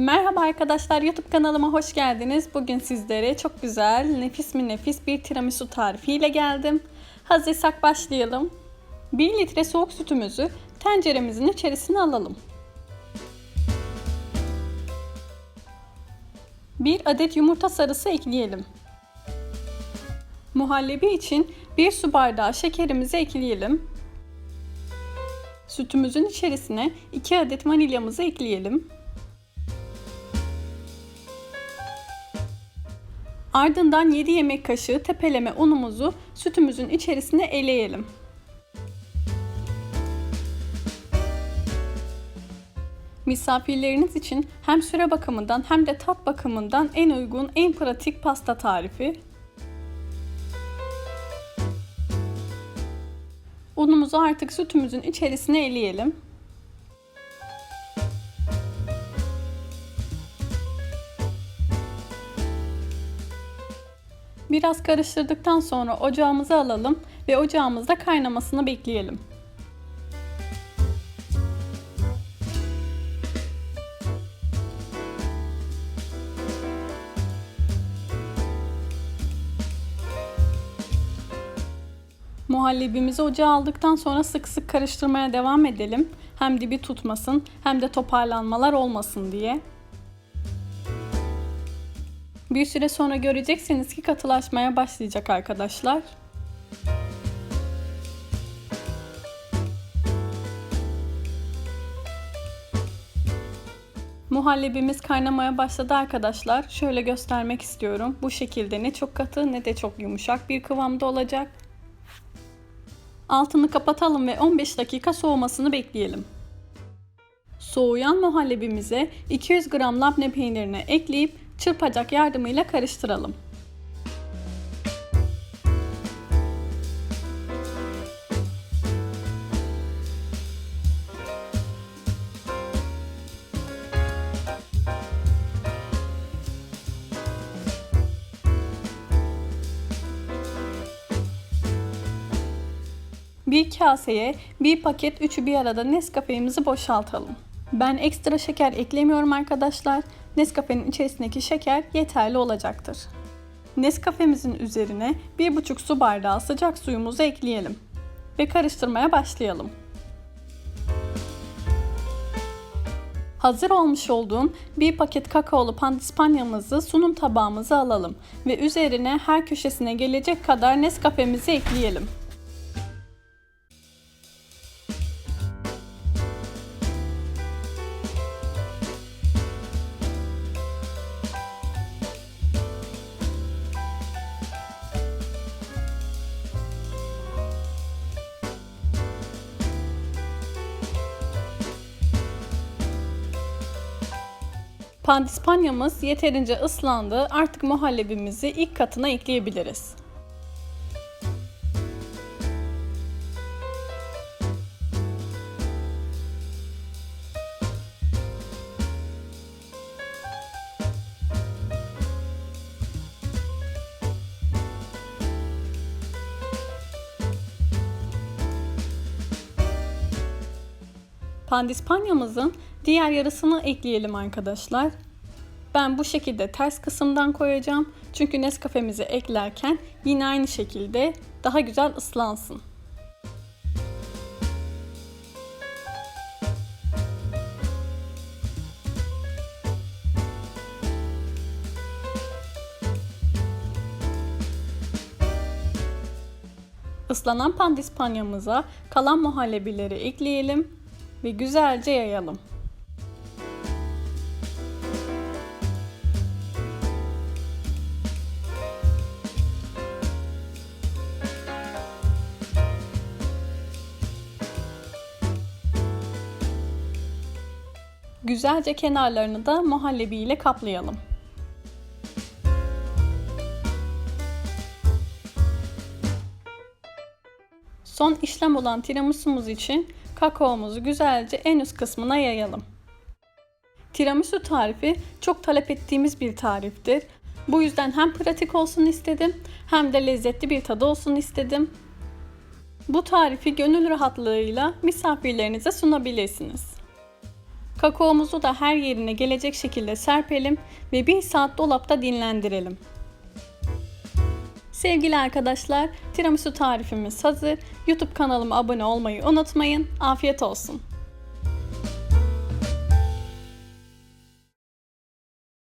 Merhaba arkadaşlar YouTube kanalıma hoş geldiniz. Bugün sizlere çok güzel, nefis mi nefis bir tiramisu tarifiyle geldim. Hazırsak başlayalım. 1 litre soğuk sütümüzü tenceremizin içerisine alalım. 1 adet yumurta sarısı ekleyelim. Muhallebi için 1 su bardağı şekerimizi ekleyelim. Sütümüzün içerisine 2 adet vanilyamızı ekleyelim. Ardından 7 yemek kaşığı tepeleme unumuzu sütümüzün içerisine eleyelim. Misafirleriniz için hem süre bakımından hem de tat bakımından en uygun, en pratik pasta tarifi. Unumuzu artık sütümüzün içerisine eleyelim. Biraz karıştırdıktan sonra ocağımıza alalım ve ocağımızda kaynamasını bekleyelim. Muhallebimizi ocağa aldıktan sonra sık sık karıştırmaya devam edelim. Hem dibi tutmasın hem de toparlanmalar olmasın diye. Bir süre sonra göreceksiniz ki katılaşmaya başlayacak arkadaşlar. Muhallebimiz kaynamaya başladı arkadaşlar. Şöyle göstermek istiyorum. Bu şekilde ne çok katı ne de çok yumuşak bir kıvamda olacak. Altını kapatalım ve 15 dakika soğumasını bekleyelim. Soğuyan muhallebimize 200 gram labne peynirini ekleyip çırpacak yardımıyla karıştıralım. Bir kaseye bir paket üçü bir arada Nescafe'imizi boşaltalım. Ben ekstra şeker eklemiyorum arkadaşlar. Nescafe'nin içerisindeki şeker yeterli olacaktır. Nescafe'mizin üzerine 1,5 su bardağı sıcak suyumuzu ekleyelim ve karıştırmaya başlayalım. Hazır olmuş olduğum bir paket kakaolu pandispanyamızı sunum tabağımıza alalım ve üzerine her köşesine gelecek kadar Nescafe'mizi ekleyelim. Pandispanyamız yeterince ıslandı. Artık muhallebimizi ilk katına ekleyebiliriz. Pandispanyamızın diğer yarısını ekleyelim arkadaşlar. Ben bu şekilde ters kısımdan koyacağım. Çünkü Nescafe'mizi eklerken yine aynı şekilde daha güzel ıslansın. Islanan pandispanyamıza kalan muhallebileri ekleyelim ve güzelce yayalım. Güzelce kenarlarını da muhallebi ile kaplayalım. Son işlem olan tiramisumuz için kakaomuzu güzelce en üst kısmına yayalım. Tiramisu tarifi çok talep ettiğimiz bir tariftir. Bu yüzden hem pratik olsun istedim hem de lezzetli bir tadı olsun istedim. Bu tarifi gönül rahatlığıyla misafirlerinize sunabilirsiniz. Kakaomuzu da her yerine gelecek şekilde serpelim ve 1 saat dolapta dinlendirelim. Sevgili arkadaşlar, tiramisu tarifimiz hazır. YouTube kanalıma abone olmayı unutmayın. Afiyet olsun.